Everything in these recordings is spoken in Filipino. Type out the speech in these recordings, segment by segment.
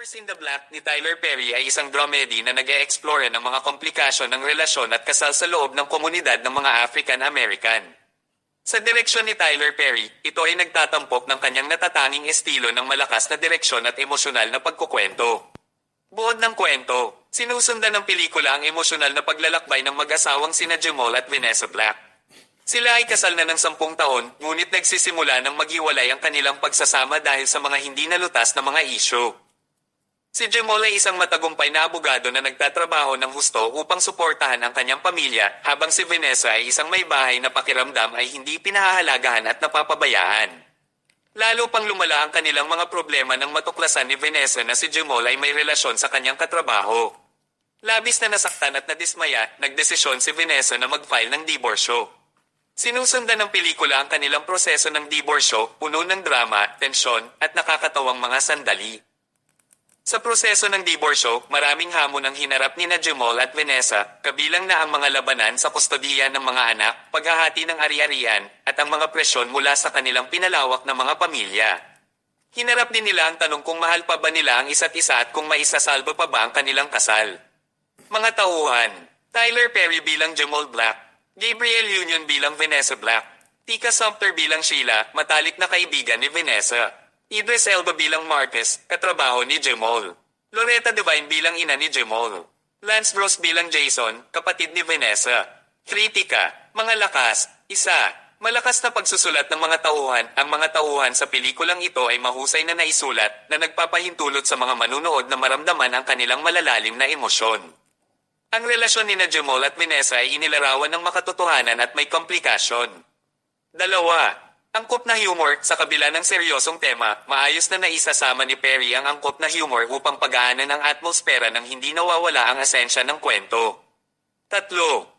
Force in the Black ni Tyler Perry ay isang dramedy na nag explore ng mga komplikasyon ng relasyon at kasal sa loob ng komunidad ng mga African American. Sa direksyon ni Tyler Perry, ito ay nagtatampok ng kanyang natatanging estilo ng malakas na direksyon at emosyonal na pagkukwento. Buod ng kwento, sinusundan ng pelikula ang emosyonal na paglalakbay ng mag-asawang sina Jamal at Vanessa Black. Sila ay kasal na ng sampung taon, ngunit nagsisimula ng maghiwalay ang kanilang pagsasama dahil sa mga hindi nalutas na mga isyo. Si Jamal ay isang matagumpay na abogado na nagtatrabaho ng husto upang suportahan ang kanyang pamilya, habang si Vanessa ay isang may bahay na pakiramdam ay hindi pinahahalagahan at napapabayaan. Lalo pang lumala ang kanilang mga problema nang matuklasan ni Vanessa na si Jamal ay may relasyon sa kanyang katrabaho. Labis na nasaktan at nadismaya, nagdesisyon si Vanessa na mag-file ng diborsyo. Sinusundan ng pelikula ang kanilang proseso ng diborsyo, puno ng drama, tensyon, at nakakatawang mga sandali. Sa proseso ng diborsyo, maraming hamon ang hinarap ni na Jamal at Vanessa, kabilang na ang mga labanan sa kustodiya ng mga anak, paghahati ng ari-arian, at ang mga presyon mula sa kanilang pinalawak na mga pamilya. Hinarap din nila ang tanong kung mahal pa ba nila ang isa't isa at kung maisasalba pa ba ang kanilang kasal. Mga tauhan, Tyler Perry bilang Jamal Black, Gabriel Union bilang Vanessa Black, Tika Sumter bilang Sheila, matalik na kaibigan ni Vanessa. Idris Elba bilang Marcus, katrabaho ni Jamal. Loretta Devine bilang ina ni Jamal. Lance Gross bilang Jason, kapatid ni Vanessa. Kritika, mga lakas, isa, malakas na pagsusulat ng mga tauhan. Ang mga tauhan sa pelikulang ito ay mahusay na naisulat na nagpapahintulot sa mga manunood na maramdaman ang kanilang malalalim na emosyon. Ang relasyon ni na Jamal at Vanessa ay inilarawan ng makatotohanan at may komplikasyon. Dalawa, angkop na humor sa kabila ng seryosong tema, maayos na naisasama ni Perry ang angkop na humor upang pagaanan ng atmosfera ng hindi nawawala ang asensya ng kwento. Tatlo,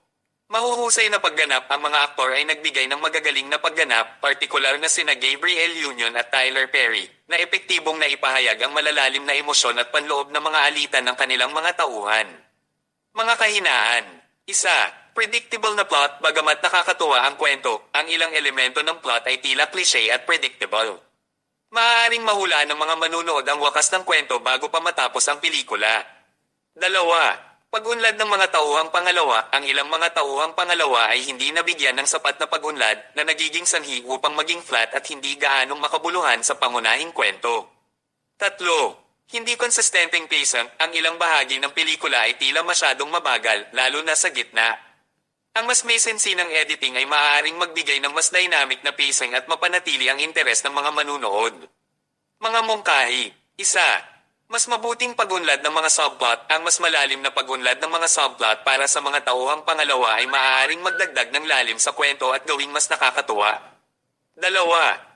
mahuhusay na pagganap ang mga aktor ay nagbigay ng magagaling na pagganap, partikular na sina Gabriel Union at Tyler Perry, na epektibong naipahayag ang malalalim na emosyon at panloob ng mga alitan ng kanilang mga tauhan. Mga kahinaan. Isa, predictable na plot bagamat nakakatuwa ang kwento, ang ilang elemento ng plot ay tila cliche at predictable. Maaaring mahula ng mga manunood ang wakas ng kwento bago pa matapos ang pelikula. Dalawa, pag-unlad ng mga tauhang pangalawa, ang ilang mga tauhang pangalawa ay hindi nabigyan ng sapat na pag-unlad na nagiging sanhi upang maging flat at hindi gaanong makabuluhan sa pangunahing kwento. Tatlo, hindi konsistenteng pacing, ang ilang bahagi ng pelikula ay tila masyadong mabagal, lalo na sa gitna. Ang mas may sensinang editing ay maaaring magbigay ng mas dynamic na pacing at mapanatili ang interes ng mga manunood. Mga mungkahi, isa, mas mabuting pagunlad ng mga subplot, ang mas malalim na pagunlad ng mga subplot para sa mga tauhang pangalawa ay maaaring magdagdag ng lalim sa kwento at gawing mas nakakatuwa. Dalawa,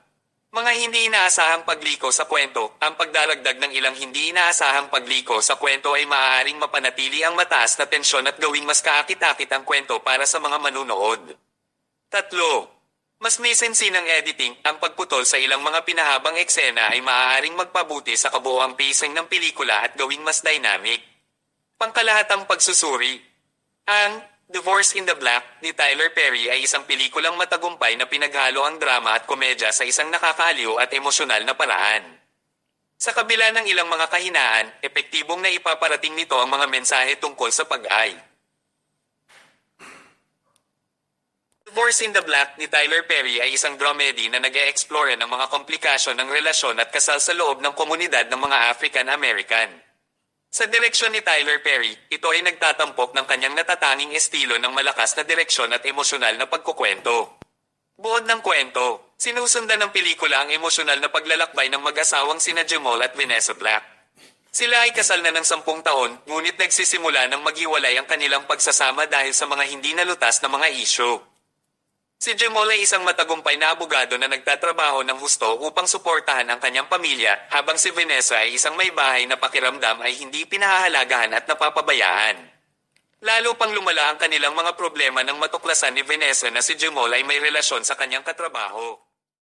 mga hindi inaasahang pagliko sa kwento, ang pagdaragdag ng ilang hindi inaasahang pagliko sa kwento ay maaaring mapanatili ang mataas na tensyon at gawing mas kaakit-akit ang kwento para sa mga manunood. Tatlo, mas may sensinang editing, ang pagputol sa ilang mga pinahabang eksena ay maaaring magpabuti sa kabuoang pacing ng pelikula at gawing mas dynamic. Pangkalahatang pagsusuri, ang Divorce in the Black ni Tyler Perry ay isang pelikulang matagumpay na pinaghalo ang drama at komedya sa isang nakakaaliw at emosyonal na paraan. Sa kabila ng ilang mga kahinaan, epektibong na ipaparating nito ang mga mensahe tungkol sa pag-ay. Divorce in the Black ni Tyler Perry ay isang dramedy na nag explore ng mga komplikasyon ng relasyon at kasal sa loob ng komunidad ng mga African American. Sa direksyon ni Tyler Perry, ito ay nagtatampok ng kanyang natatanging estilo ng malakas na direksyon at emosyonal na pagkukwento. Buod ng kwento, sinusundan ng pelikula ang emosyonal na paglalakbay ng mag-asawang sina Jamal at Vanessa Black. Sila ay kasal na ng sampung taon, ngunit nagsisimula ng maghiwalay ang kanilang pagsasama dahil sa mga hindi nalutas na mga isyo. Si Jamal ay isang matagumpay na abogado na nagtatrabaho ng husto upang suportahan ang kanyang pamilya, habang si Vanessa ay isang may bahay na pakiramdam ay hindi pinahahalagahan at napapabayaan. Lalo pang lumala ang kanilang mga problema nang matuklasan ni Vanessa na si Jamal ay may relasyon sa kanyang katrabaho.